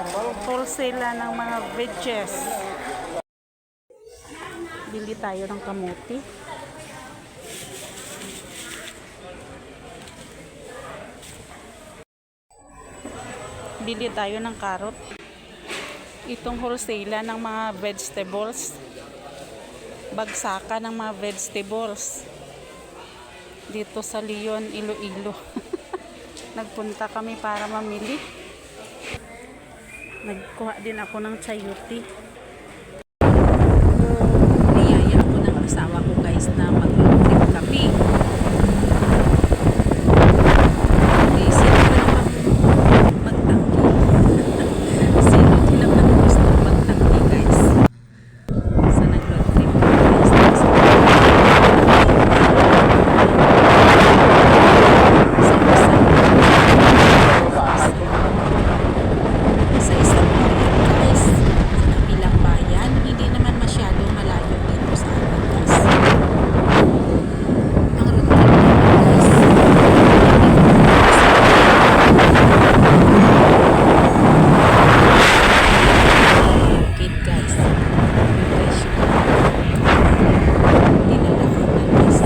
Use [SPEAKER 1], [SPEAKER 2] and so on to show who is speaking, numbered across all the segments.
[SPEAKER 1] Wholesale ng mga veggies. Bili tayo ng kamuti. Bili tayo ng karot. Itong wholesale ng mga vegetables. Bagsaka ng mga vegetables. Dito sa Leon, Iloilo. Nagpunta kami para mamili. Nagkuha din ako ng chayote. Niyaya ako ng asawa ko guys na mag-trip kami. Okay, sino ba naman magtangki? sino din naman gusto magtangki guys? Sa nag-road trip kami guys. Sa isang sa isang bayan guys sa kabilang bayan hindi naman masyado malayo dito sa atin guys ang road trip namin guys bukid guys guys dinadaanan guys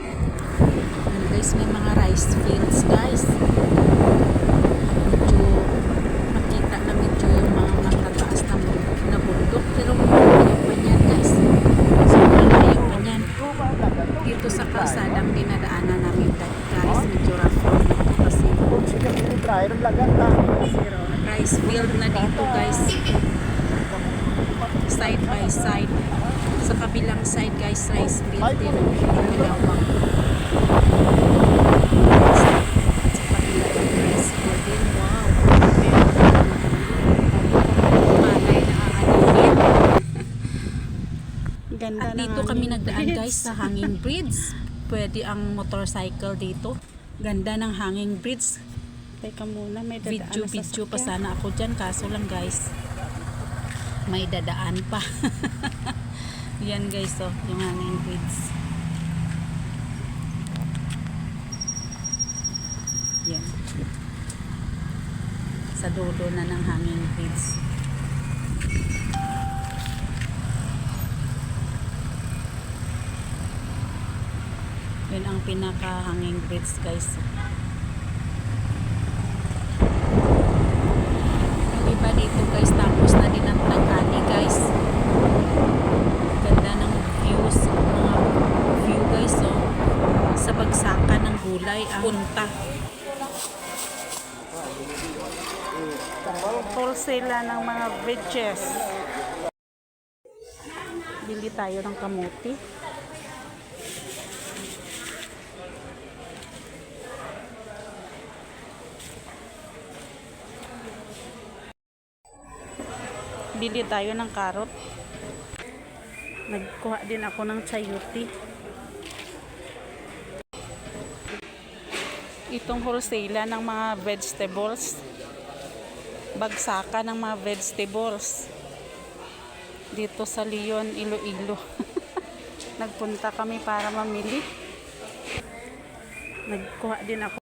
[SPEAKER 1] Ayan, guys may mga rice fields guys medyo makita na medyo yung mga matataas na, bundok- na bundok pero malayo pa niyan guys sobrang layo pa niyan dito sa kalsadang dinadaanan namin guys medyo rough kasi rice field na dito guys. Side by side. Sa kabilang side guys rice field din. Nilawang sa kabila yung rice field din wow malay nakakaligid
[SPEAKER 2] Ganda
[SPEAKER 1] at dito kami nagdaan guys sa hanging bridge. Pwede ang motorcycle dito. Ganda ng hanging bridge.
[SPEAKER 2] Teka muna, may dadaan
[SPEAKER 1] video
[SPEAKER 2] na
[SPEAKER 1] video pa sana ako dyan. Kaso lang guys may dadaan pa. Yan guys oh yung hanging bridge. Yan. Sa dulo na ng hanging bridge yun ang pinaka hanging bridge guys yung dito guys tapos na din ang tangkani guys. Ganda ng mga view guys oh. Sa bagsakan ng gulay ang punta. Wholesale ng mga veggies. Bili tayo ng kamuti bili tayo ng karot. Nagkuha din ako ng chayote. Itong wholesale ng mga vegetables. Bagsaka ng mga vegetables. Dito sa Leon, Iloilo. Nagpunta kami para mamili. Nagkuha din ako.